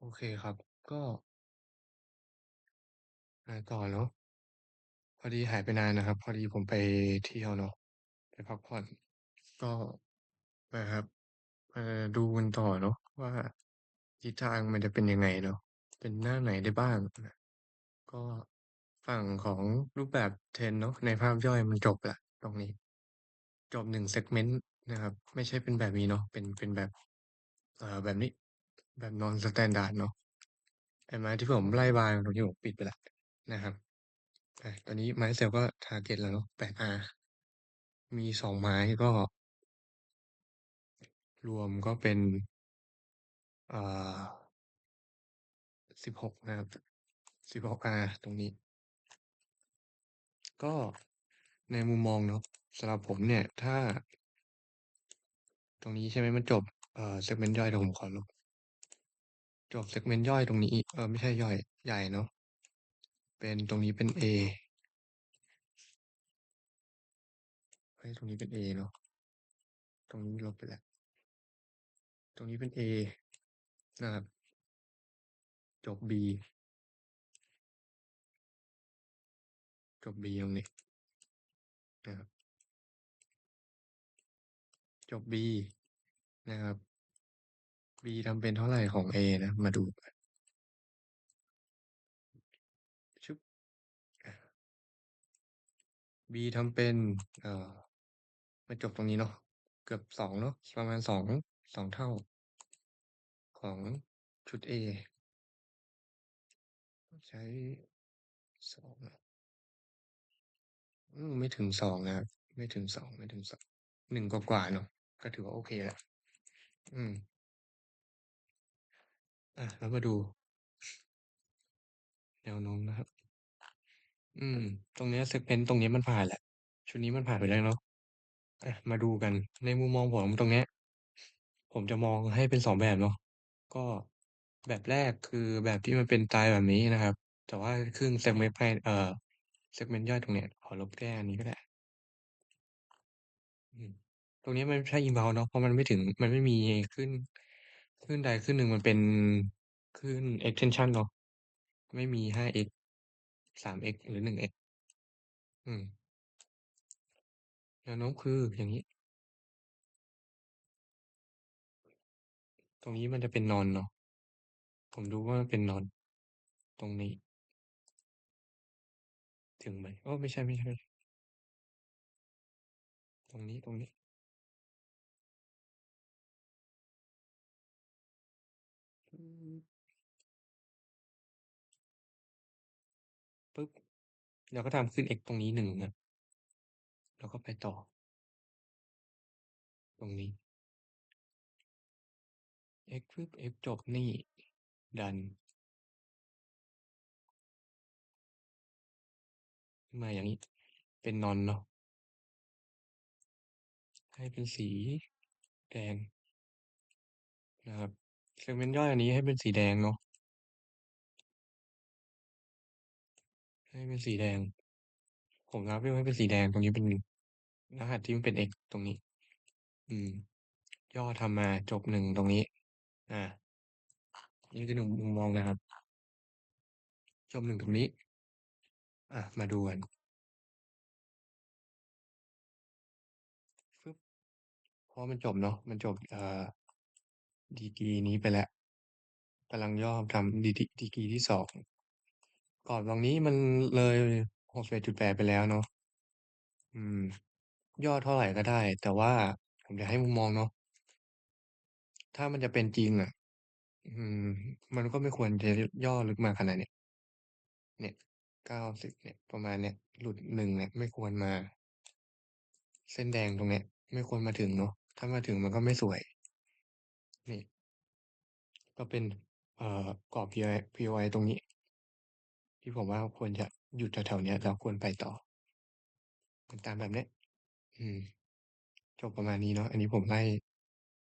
โอเคครับ ก็ อ่า ต่อเนาะ พอดีหายไปนานนะครับ พอดีผมไปเที่ยวเนาะ ไปพักผ่อน ก็ นะครับ มาดูกันต่อเนาะว่าทิศทางมันจะเป็นยังไงเนาะ เป็นหน้าไหนได้บ้างนะ ก็ฝั่งของรูปแบบ Trend เนาะ ในภาพย่อยมันจบแล้วตรงนี้ จบ 1 segment นะครับ ไม่ใช่เป็นแบบนี้เนาะ เป็น เป็นแบบ เอ่อ แบบนี้ แบบ Non Standard เนาะเห็นไหมที่ผมไล่บาร์ตรงที่ผมปิดไปแล้วนะครับอตอนนี้ไม้เซลก็ทาร์เก็ตแล้วเนาะ 8R มี2ไม้ก็ รวมก็เป็นอ่า16นะครับ 16R ตรงนี้ ก็ในมุมมองเนาะสำหรับผมเนี่ย ถ้า ตรงนี้ใช่ไหมมันจบ เอ่อ segment ย่อยเดี๋ยวผมขอลบ จบ segment ย่อยตรงนี้ เออไม่ใช่ย่อยใหญ่เนาะ เป็นตรงนี้เป็น A เฮ้ยตรงนี้เป็น A เนาะ ตรงนี้ลบไปแล้ว ตรงนี้เป็น A นะครับ จบ B จบ B ตรงนี้นะครับ จบ B นะครับ B ทำเป็นเท่าไหร่ของ A นะ มาดูชึบ B ทำเป็นเอ่อมาจบตรงนี้เนาะเกือบ2เนาะประมาณ2 2เท่า ของชุด A ใช้2อะอืมไม่ถึง2นะครับไม่ถึง2ไม่ถึง2 1กว่าๆเนาะก็ถือว่าโอเคแล้วอืม อาแล้วมาดู แนวโน้มนะครับ อืม ตรงเนี้ย segment ตรงนี้มันผ่านแหล้วชุดนี้มันผ่านไปแล้วเนาะอามาดูกันในมุมมองผมตรงเนี้ย ผมจะมองให้เป็น2แบบเนาะก็แบบแรกคือแบบที่มันเป็นตายแบบนี้นะครับ แต่ว่าครึ่ง segment ภายเอ่อ segment ย่อยตรงเนี้ยขอลบแก้อันนี้ก็ได้ตรงนี้มันไม่ใช่ inbound เนาะเพราะมันไม่ถึงมันไม่มีขึ้น ขึ้นใดขึ้นหนึ่งมันเป็นขึ้น extension เนาะไม่มี 5x 3x หรือ 1x อืมแนวโน้มคืออย่างงี้ ตรงนี้มันจะเป็น Non เนาะผมดูว่าเป็น Non ตรงนี้ ถึงไหมโอ้ไม่ใช่ๆตรงนี้ตรงนี้ เราก็ทำขึ้น x ตรงนี้1นะแล้วก็ไปต่อ ตรงนี้ x ปึ๊บ x จบนี่ ดัน มาอย่างงี้ เป็น Non เนาะให้เป็นสีแดงนะครับ segment ย่อยอันนี้ให้เป็นสีแดงเนาะ ให้เป็นสีแดง ผมรับเรื่องให้เป็นสีแดงตรงนี้เป็นรหัสที่มันเป็น x ตรงนี้ อืม ย่อทำมาจบ1ตรงนี้ อ่า นี่คือ1มุมมองนะครับ จบ1ตรงนี้ อ่ามาดูกันฟึบเพราะมันจบเนาะ มันจบเอ่อดีกรีนี้ไปแล้วกำลังย่อทำดีดีกรีที่2 กรอบตรงนี้มันเลย 61.8 ไปแล้วเนาะ อืม ย่อเท่าไหร่ก็ได้ แต่ว่าผมจะให้มุมมองเนาะ ถ้ามันจะเป็นจริงอะอืม มันก็ไม่ควรจะย่อลึกมาขนาดเนี้ย เนี่ย 90 เนี่ย ประมาณเนี้ย หลุด1เนี่ย ไม่ควรมา เส้นแดงตรงเนี้ย ไม่ควรมาถึงเนาะ ถ้ามาถึงมันก็ไม่สวย นี่ ก็เป็น เอ่อ กรอบ POI ตรงนี้ ที่ผมว่าควรจะหยุดแถวๆเนี้ยแล้วควรไปต่อนตามแบบเนี้ยอืม จบประมาณนี้เนาะอันนี้ผมไล่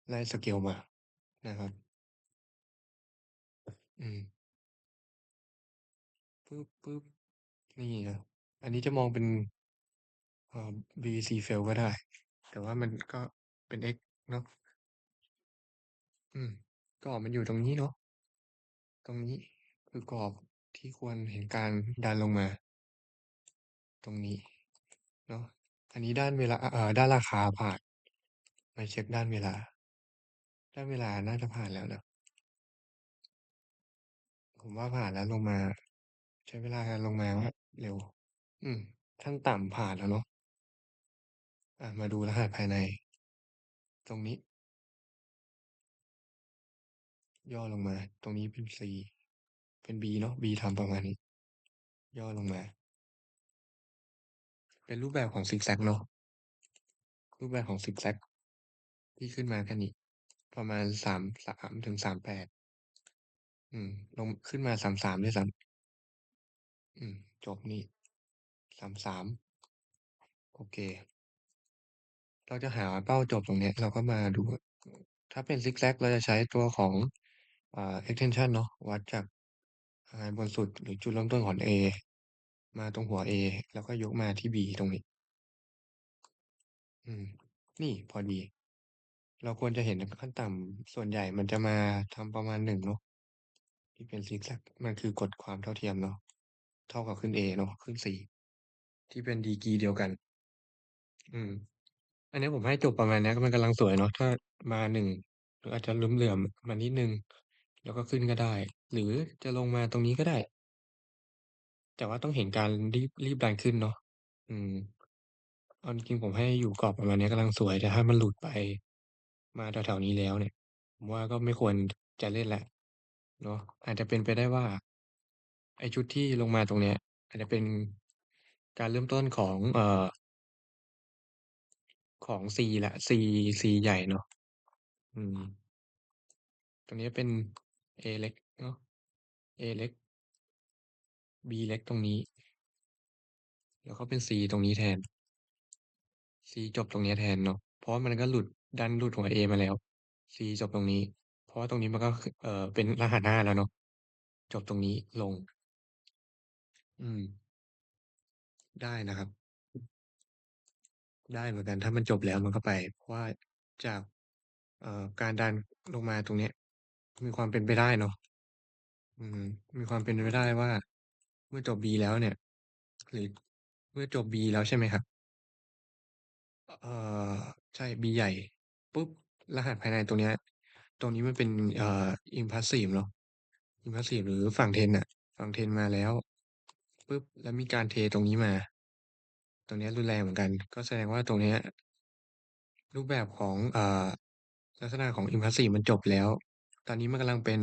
ไล่สเกลมานะครับ อืมปึ๊บๆนี่ครับอันนี้จะมองเป็นเอ่อ BC fail ก็ได้ แต่ว่ามันก็เป็น X เนาะอืมกรอบมันอยู่ตรงนี้เนาะตรงนี้คือกรอบ ที่ควรเห็นการดันลงมา ตรงนี้เนาะอันนี้ด้านเวลาเอ่อด้านราคาผ่านมาเช็กด้านเวลา ด้านเวลาน่าจะผ่านแล้วนะผมว่าผ่านแล้วลงมา ใช้เวลาการลงมาว่าเร็ว อืมขั้นต่ำผ่านแล้วเนาะอ่ามาดูรหัสภายใน ตรงนี้ ย่อลงมา ตรงนี้เป็น C เป็น B เนาะ B ทำประมาณนี้ ย่อลงมา เป็นรูปแบบของซิกแซกเนาะรูปแบบของซิกแซกที่ขึ้นมาแค่นี้ประมาณ33ถึง38อืม ลงขึ้นมา33ด้วยซ้ำอืม จบนี่33โอเค เราจะหาเป้าจบตรงเนี้ยเราก็มาดู ถ้าเป็นซิกแซกเราจะใช้ตัวของอ่า extension เนาะวัดจาก บนสุดหรือจุดเริ่มต้นของ A มาตรงหัว A แล้วก็ยกมาที่ B ตรงนี้ อืม นี่พอดี เราควรจะเห็นขั้นต่ำส่วนใหญ่มันจะมาทำประมาณ1เนาะที่เป็นซิกแซกมันคือกฎความเท่าเทียมเนาะเท่ากับขึ้น A เนาะขึ้น C ที่เป็นดีกีเดียวกัน อืม อันนี้ผมให้จบประมาณนี้มันกำลังสวยเนาะถ้ามา1หรืออาจจะลืมเหลื่อมมานิดหนึ่ง แล้วก็ขึ้นก็ได้ หรือจะลงมาตรงนี้ก็ได้ แต่ว่าต้องเห็นการรีบ รีบดันขึ้นเนาะ อืม เอาจริง ๆ ผมให้อยู่กรอบประมาณเนี้ยกำลังสวย แต่ถ้ามันหลุดไป มาแถว ๆ นี้แล้วเนี่ย ผมว่าก็ไม่ควรจะเล่นแล้ว เนาะ อาจจะเป็นไปได้ว่า ไอ้ชุดที่ลงมาตรงเนี้ย อาจจะเป็นการเริ่มต้นของ เอ่อ ของ C แล้ว C C ใหญ่เนาะ อืม ตรงนี้เป็น A เล็กเนาะ A เล็ก B เล็กตรงนี้ แล้วก็เป็น C ตรงนี้แทน C จบตรงนี้แทนเนาะเพราะมันก็หลุดดันหลุดหัว A มาแล้ว C จบตรงนี้ เพราะว่าตรงนี้มันก็เออเป็นรหัสหน้าแล้วเนาะจบตรงนี้ลง อืม ได้นะครับ ได้เหมือนกันถ้ามันจบแล้วมันก็ไป เพราะว่าจากเอ่อการดันลงมาตรงเนี้ย มีความเป็นไปได้เนาะ อืม มีความเป็นไปได้ว่า เมื่อจบ B แล้วเนี่ย หรือเมื่อจบ B แล้วใช่ไหมครับ?เอ่อ ใช่ B ใหญ่ ปุ๊บ รหัสภายในตรงเนี้ย ตรงนี้มันเป็น เอ่อ Impulsive เนาะ Impulsive หรือฝั่ง Trend น่ะ ฝั่ง Trend มาแล้ว ปุ๊บ แล้วมีการเทตรงนี้มา ตรงเนี้ยรุนแรงเหมือนกัน ก็แสดงว่าตรงเนี้ย รูปแบบของ เอ่าลักษณะของ Impulsive มันจบแล้ว ตอนนี้มันกำลังเป็น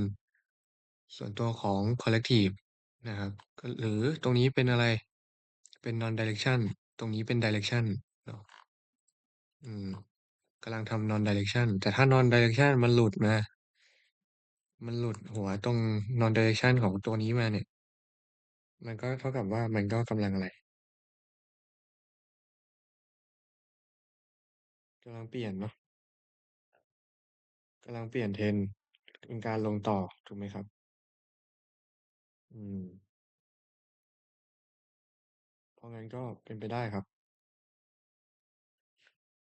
ส่วนตัวของ Corrective นะครับ ก็หรือตรงนี้เป็นอะไร เป็น Non-Direction ตรงนี้เป็น Direction เนาะอืมกำลังทำ Non-Direction แต่ถ้า Non-Direction มันหลุดมา มันหลุดหัวตรง Non-Direction ของตัวนี้มาเนี่ย มันก็เท่ากับว่ามันก็กำลังอะไรกำลังเปลี่ยนเนาะกำลังเปลี่ยน Trend เป็นการลงต่อ ถูกไหมครับ?อืม เพราะงั้นก็เป็นไปได้ครับ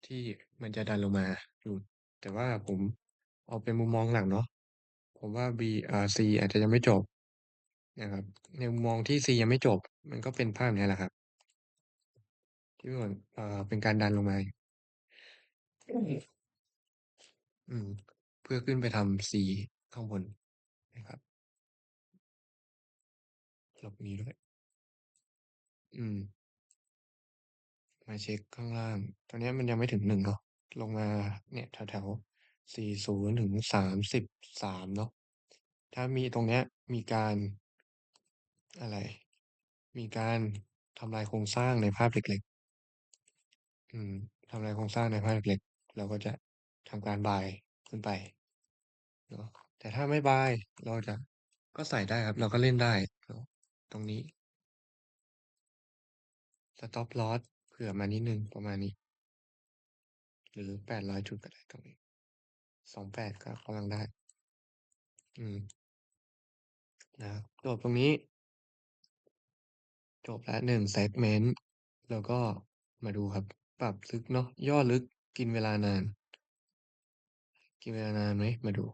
ที่มันจะดันลงมาอยู่แต่ว่าผมเอาเป็นมุมมองหลักเนาะ ผมว่า B อ่า C อาจจะยังไม่จบ นะครับ ในมุมมองที่ C ยังไม่จบ มันก็เป็นภาพเนี้ยแหละครับ ที่เหมือนอ่า เป็นการดันลงมาอืม เพื่อขึ้นไปทำ C ข้างบนนะครับลบนี้ด้วย อืม มาเช็กข้างล่าง ตอนนี้มันยังไม่ถึง1เนาะลงมาเนี่ยแถวๆ40ถึง33เนาะถ้ามีตรงเนี้ยมีการอะไร มีการทำลายโครงสร้างในภาพเล็กๆ อืมทำลายโครงสร้างในภาพเล็กๆ เราก็จะทำการ Buy ขึ้นไปเนาะ แต่ถ้าไม่ Buy เราจะ ก็ใส่ได้ครับ เราก็เล่นได้ ตรงนี้ Stop Loss เผื่อมานิดนึงประมาณนี้ หรือ800จุดก็ได้ตรงนี้28ก็กำลังได้ อืม นะจบตรงนี้ จบแล้ว1เซกเมนต์ แล้วก็มาดูครับ ปรับลึกเนาะ ย่อลึก กินเวลานาน กินเวลานานไหม?มาดู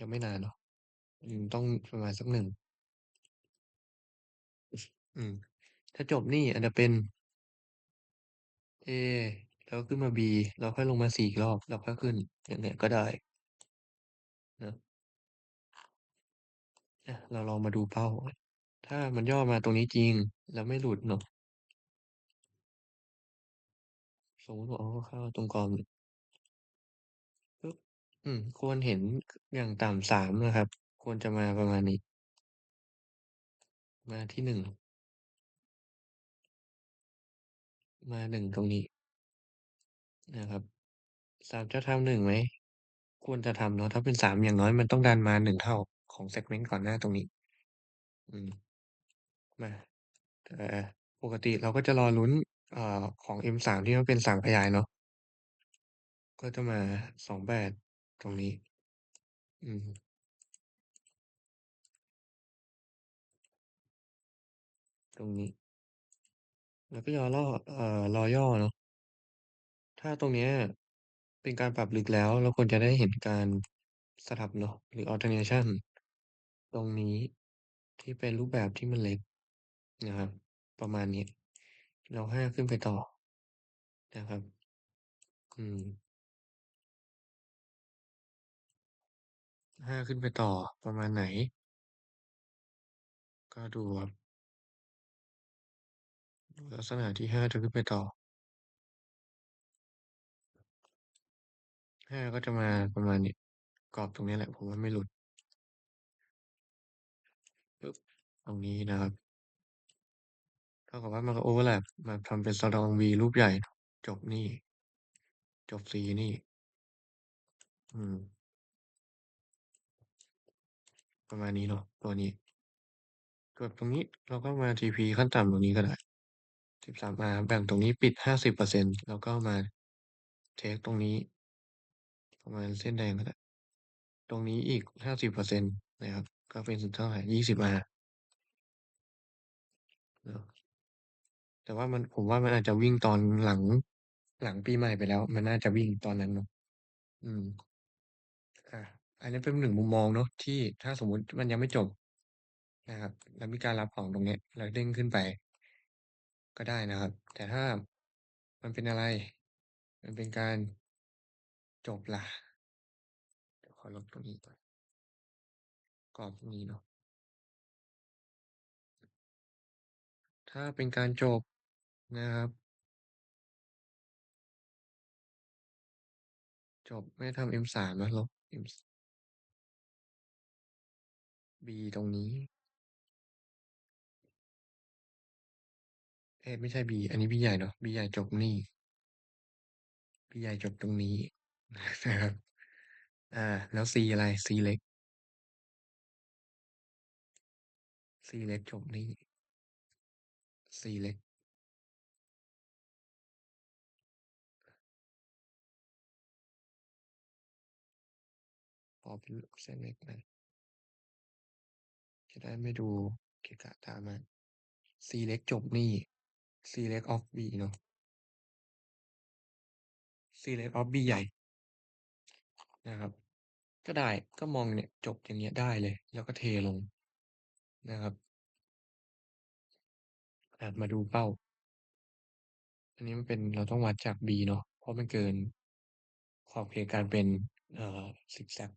ยังไม่นานเนาะอืมต้องประมาณสัก1อืม ถ้าจบนี่อาจจะเป็น A แล้วขึ้นมา B แล้วค่อยลงมา C อีกรอบแล้วค่อยขึ้น อย่างเงี้ยก็ได้เนาะเราลองมาดูเป้า ถ้ามันย่อมาตรงนี้จริง แล้วไม่หลุดเนาะสมมติว่าเข้าตรงกรอบ อืม ควรเห็น อย่างต่ำ 3 นะครับ ควรจะมาประมาณนี้ มาที่ 1 มา 1 ตรงนี้ นะครับ 3 จะทำ 1 ไหม?ควรจะทำเนาะ ถ้าเป็น 3 อย่างน้อยมันต้องดันมา 1 เท่าของ segment ก่อนหน้าตรงนี้ อืม มาแต่ปกติเราก็จะรอลุ้นอ่าของ M3 ที่มันเป็น3พยายเนาะ ก็จะมา 28 ตรงนี้ อือฮึตรงนี้ แล้วก็ยอล่อเอ่อรอย่อเนาะถ้าตรงเนี้ยเป็นการปรับลึกแล้ว เราควรจะได้เห็นการสลับเนาะหรือ alternation ตรงนี้ที่เป็นรูปแบบที่มันเล็กนะครับ ประมาณนี้แล้ว5ขึ้นไปต่อนะครับ อืม 5ขึ้นไปต่อ ประมาณไหน?ก็ดูครับ ลักษณะที่ 5 จะขึ้นไปต่อ 5 ก็จะมาประมาณนี้ กรอบตรงนี้แหละ ผมว่าไม่หลุด ปึ๊บ ตรงนี้นะครับ เท่ากับว่ามันก็โอเวอร์แลปมาทำเป็นสะดอง V รูปใหญ่ จบนี่ จบ C นี่ อืม ประมาณนี้เนาะตัวนี้ กดตรงนี้เราก็มา TP ขั้นต่ำตรงนี้ก็ได้ 13R แบ่งตรงนี้ปิด 50%แล้วก็มาเทกตรงนี้ ประมาณเส้นแดงก็ได้ ตรงนี้อีก 50%นะครับ ก็เป็นเท่าไร 20R เนาแต่ว่ามันผมว่ามันอาจจะวิ่งตอนหลังหลังปีใหม่ไปแล้ว มันน่าจะวิ่งตอนนั้นเนาะอืม อันนี้เป็น1มุมมองเนาะที่ถ้าสมมุติมันยังไม่จบนะครับ แล้วมีการรับของตรงเนี้ยแล้วเด้งขึ้นไป ก็ได้นะครับ แต่ถ้ามันเป็นอะไร?มันเป็นการจบล่ะเดี๋ยวขอลบตรงนี้ก่อนกรอบตรงนี้เนาะถ้าเป็นการจบนะครับ จบไม่ทำ M3 นะลบ M ส B ตรงนี้ เอ๊ะไม่ใช่ B อันนี้ B ใหญ่เนาะ B ใหญ่จบนี่ B ใหญ่จบตรงนี้นะครับ อ่า แล้ว C อะไร C เล็ก C เล็กจบนี่ C เล็กขอเป็นเส้นเล็กนะ จะได้ไม่ดูเกะกะตามาก C เล็กจบนี่ C เล็ก off B เนาะ C เล็ก off B ใหญ่นะครับ ก็ได้ก็มองเนี่ยจบอย่างเงี้ยได้เลย แล้วก็เทลงนะครับมาดูเป้า อันนี้มันเป็นเราต้องวัดจาก B เนาะเพราะมันเกินขอบเขตการเป็นเอ่อซิกแซก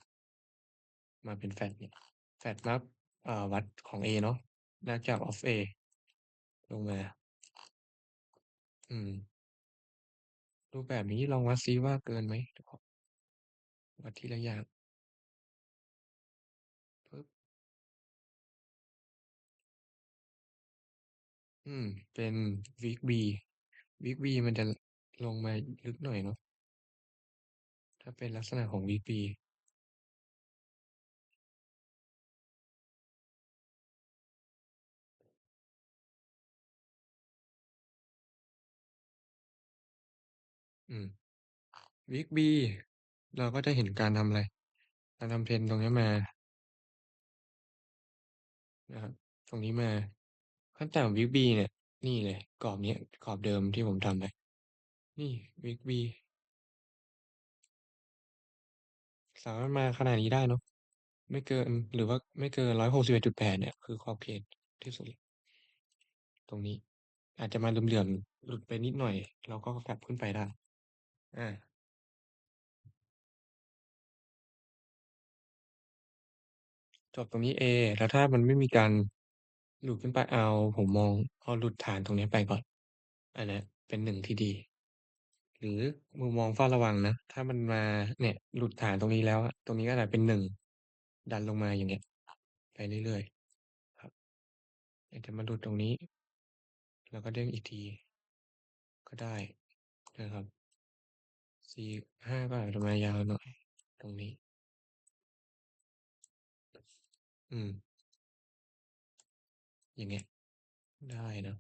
มาเป็น flat เนี่ย flat นับ อ่า วัดของ A เนาะนับจาก of A ลงมา อืม รูปแบบนี้ลองวัดซิว่าเกินไหม?วัดทีละอย่างปึ๊บอืม เป็น week B week B มันจะลงมาลึกหน่อยเนาะ ถ้าเป็นลักษณะของ week B อืม week B เราก็จะเห็นการทำอะไร การทำ trend ตรงเนี้ยมา นะครับ ตรงนี้มา ขั้นต่ำ week B เนี่ย นี่เลย กรอบเนี้ย กรอบเดิมที่ผมทำไว้นี่ week B สามารถมาขนาดนี้ได้เนาะ ไม่เกิน หรือว่าไม่เกิน 161.8 เนี่ย คือขอบเขตที่สุด ตรงนี้ อาจจะมาเหลื่อม ๆ หลุดไปนิดหน่อย เราก็กลับขึ้นไปได้ อา จบตรงนี้ A แล้วถ้ามันไม่มีการหลุดขึ้นไป เอา ผมมอง เอาหลุดฐานตรงนี้ไปก่อน อันเนี้ยเป็น 1 ที่ดี หรือมุมมองเฝ้าระวังนะ ถ้ามันมาเนี่ยหลุดฐานตรงนี้แล้วอะ ตรงนี้ก็อาจเป็น 1 ดันลงมา อย่างเงี้ย ไปเรื่อย ๆ ครับ อาจจะมาหลุดตรงนี้ แล้วก็เด้งอีกที ก็ได้นะครับ 4-5ก็อาจจะมายาวหน่อย ตรงนี้ อืม อย่างเงี้ย ได้นะ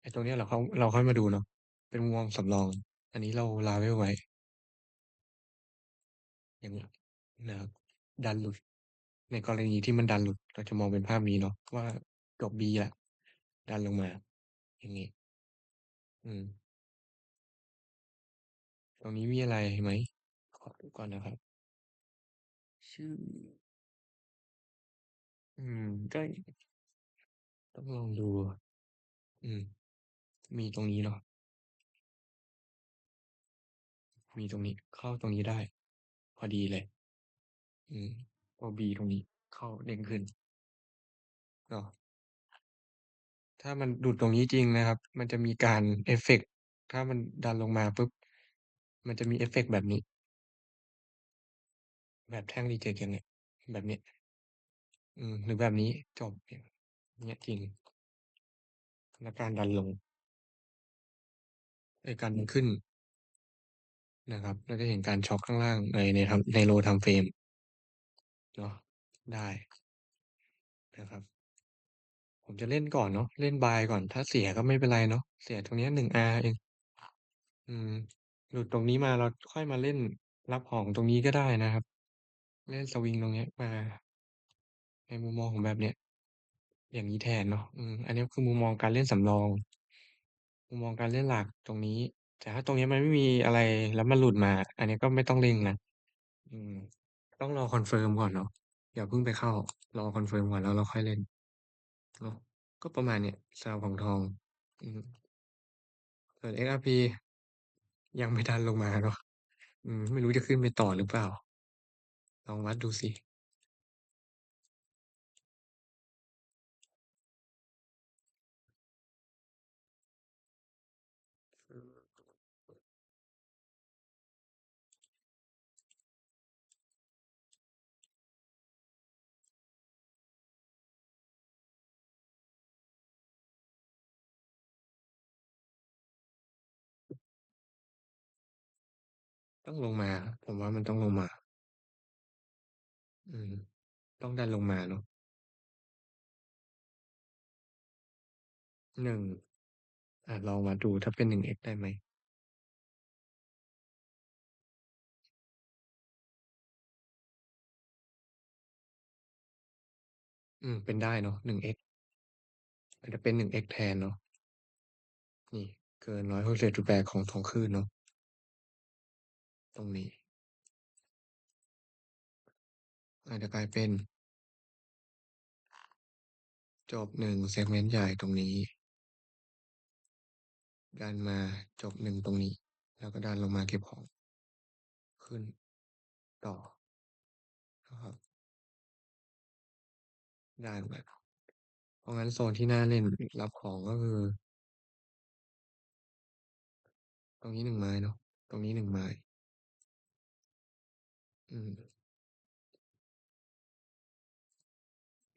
ไอ้ตรงเนี้ยเราค่อยเราค่อยมาดูเนาะเป็นมุมมองสำรอง อันนี้เรา level ไว้ อย่างเงี้ยนะครับดันหลุด ในกรณีที่มันดันหลุด เราจะมองเป็นภาพนี้เนาะว่าจบ B แล้วดันลงมา อย่างงี้ อืม ตรงนี้มีอะไรไหม?ขอดูก่อนนะครับ ชื่อ อืม ก็ต้องลองดู อืม มีตรงนี้เนาะ มีตรงนี้ เข้าตรงนี้ได้ พอดีเลย อืมตัว B ตรงนี้ เข้าเด้งขึ้นเนาะ ถ้ามันหลุดตรงนี้จริงนะครับ มันจะมีการเอฟเฟกต์ถ้ามันดันลงมาปุ๊บ มันจะมีเอฟเฟกต์แบบนี้ แบบแท่งรีเจกอย่างเงี้ย แบบนี้อืม หรือแบบนี้จบอย่างเงี้ยจริง แล้วการดันลงไอ้การดันขึ้นนะครับ เราจะเห็นการช็อกข้างล่างในในทำใน Low Time Frame เนาะได้นะครับ ผมจะเล่นก่อนเนาะเล่น Buy ก่อนถ้าเสียก็ไม่เป็นไรเนาะเสียตรงเนี้ย 1R เอง อืม หลุดตรงนี้มา เราค่อยมาเล่นรับของตรงนี้ก็ได้นะครับ เล่นสวิงตรงเนี้ยมา ในมุมมองของแบบเนี้ย อย่างงี้แทนเนาะ อืม อันนี้คือมุมมองการเล่นสำรอง มุมมองการเล่นหลักตรงนี้ แต่ถ้าตรงนี้มันไม่มีอะไร แล้วมันหลุดมา อันนี้ก็ไม่ต้องเร่งนะ อืม ต้องรอคอนเฟิร์มก่อนเนาะ อย่าเพิ่งไปเข้า รอคอนเฟิร์มก่อนแล้วเราค่อยเล่น เนาะ ก็ประมาณเนี้ยสำหรับของทอง อือส่วน XRP ยังไม่ดันลงมาเนาะ อืม ไม่รู้จะขึ้นไปต่อหรือเปล่า ลองวัดดูสิ ต้องลงมาผมว่ามันต้องลงมา อืม ต้องดันลงมาเนาะ 1 อ่า ลองวัดดูถ้าเป็น 1x ได้ไหม?อืม เป็นได้เนาะ 1x อาจจะเป็น 1x แทนเนาะ นี่ เกิน 161.8ของทองคืนเนาะ ตรงนี้ อาจจะกลายเป็น จบ1เซกเมนต์ใหญ่ตรงนี้ ดันมาจบ1ตรงนี้ แล้วก็ดันลงมาเก็บของ ขึ้นต่อนะครับได้เหมือนกันเพราะงั้นโซนที่น่าเล่นรับของก็คือ ตรงนี้1ไม้เนาะ ตรงนี้1ไม้ อืม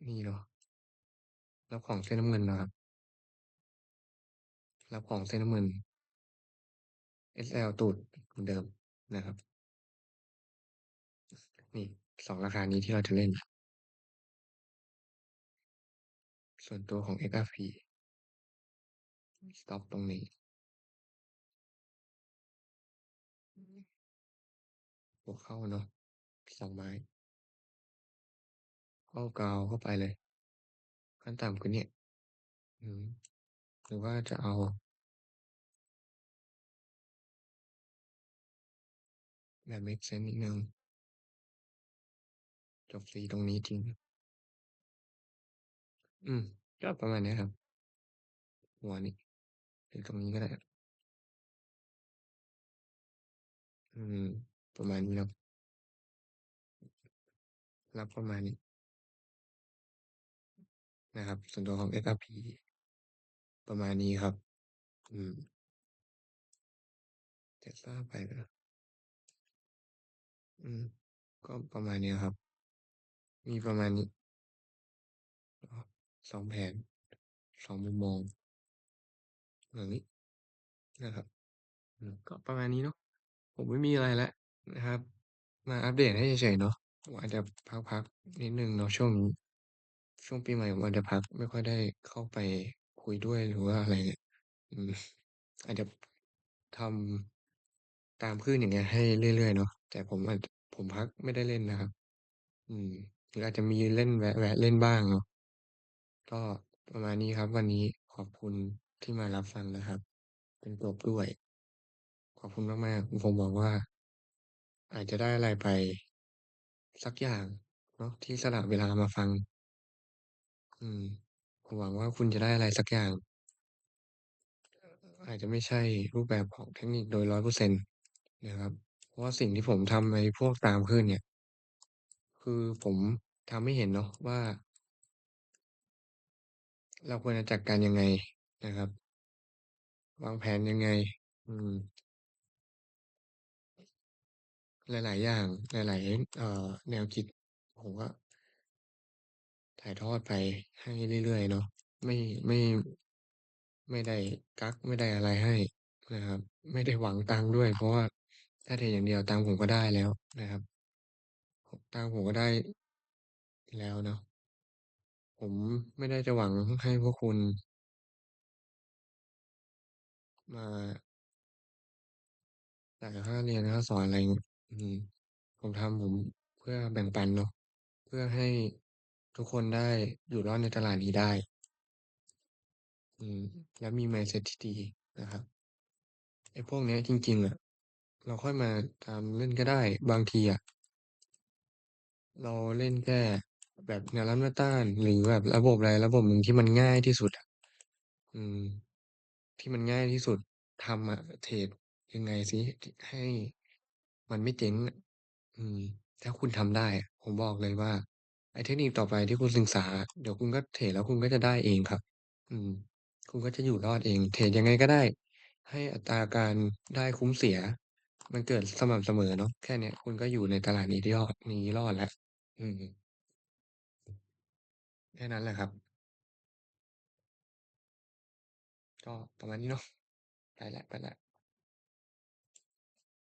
นี่เนาะ รับของเส้นน้ำเงินนะครับ รับของเส้นน้ำเงิน SL ตูด เหมือนเดิมนะครับ นี่ 2 ราคานี้ที่เราจะเล่น ส่วนตัวของ XRP สต็อปตรงนี้ หัวเข้าเนาะ 2ไม้เข้ากาวเข้าไปเลย ขั้นต่ำคือเนี่ย อืมหรือว่าจะเอา แบบเมกเซนส์นิดหนึ่งจบฟรีตรงนี้จริง อืม ก็ประมาณนี้ครับ หัวนี้หรือตรงนี้ก็ได้ อืม ประมาณนี้เนาะ รับประมาณนี้นะครับ ส่วนตัวของ SRP ประมาณนี้ครับ อืม Tesla ไปแล้วอืม ก็ประมาณนี้ครับ มีประมาณนี้อ๋อ2แผน2มุมมองแบบนี้นะครับอืมก็ประมาณนี้เนาะผมไม่มีอะไรแล้วนะครับ มาอัปเดตให้เฉยๆเนาะ ผมอาจจะพัก ๆ นิดหนึ่งเนาะ ช่วงนี้ ช่วงปีใหม่ผมอาจจะพัก ไม่ค่อยได้เข้าไปคุยด้วย หรือว่าอะไรเนี่ย อืม อาจจะ ทำ ตามคลื่น อย่างเงี้ย ให้เรื่อย ๆ เนาะ แต่ผมอาจ ผมพักไม่ได้เล่นนะครับ อืม หรืออาจจะมีเล่นแวะ ๆ เล่นบ้างเนาะ ก็ประมาณนี้ครับ วันนี้ขอบคุณที่มารับฟังนะครับ เป็นจบด้วย ขอบคุณมาก ๆ ผมหวังว่า อาจจะได้อะไรไป สักอย่างเนาะ ที่สละเวลามาฟัง อืมผมหวังว่าคุณจะได้อะไรสักอย่าง อาจจะไม่ใช่รูปแบบของเทคนิคโดย 100%นะครับ เพราะว่าสิ่งที่ผมทำไอ้พวกตามคลื่นเนี่ย คือผมทำให้เห็นเนาะว่า เราควรจะจัดการยังไงนะครับ วางแผนยังไง อืม หลาย ๆ อย่าง หลาย ๆ เอ่อ แนวคิด ผมก็ ถ่ายทอดไปให้เรื่อย ๆ เนาะ ไม่ ไม่ ไม่ได้กั๊ก ไม่ได้อะไรให้นะครับ ไม่ได้หวังตังค์ด้วย เพราะว่าถ้าเทรดอย่างเดียวตังค์ผมก็ได้แล้วนะครับ ตังค์ผมก็ได้ แล้วเนาะ ผมไม่ได้จะหวังให้พวกคุณ มา จ่ายค่าเรียน ค่าสอน อะไรงี้ อืม ผมทำ ผมเพื่อแบ่งปันเนาะ เพื่อให้ทุกคนได้อยู่รอดในตลาดนี้ได้ อืม แล้วมี mindset ที่ดีนะครับ ไอ้พวกเนี้ยจริง ๆ อะ เราค่อยมาตามเล่นก็ได้ บางทีอะ เราเล่นแค่แบบแนวรับแนวต้าน หรือแบบระบบใดระบบหนึ่งที่มันง่ายที่สุดอะ อืม ที่มันง่ายที่สุด ทำอะ เทรดยังไงซิท ให้ มันไม่เจ๊งอะ อืม ถ้าคุณทำได้อะ ผมบอกเลยว่า ไอ้เทคนิคต่อไปที่คุณศึกษาอะ เดี๋ยวคุณก็เทรดแล้วคุณก็จะได้เองครับ อืม คุณก็จะอยู่รอดเอง เทรดยังไงก็ได้ ให้อัตราการได้คุ้มเสีย มันเกิดสม่ำเสมอเนาะ แค่เนี้ยคุณก็อยู่ในตลาดนี้ได้รอด นี้รอดแล้ว อืม แค่นั้นแหละครับ ก็ประมาณนี้เนาะ ไปแล้วๆ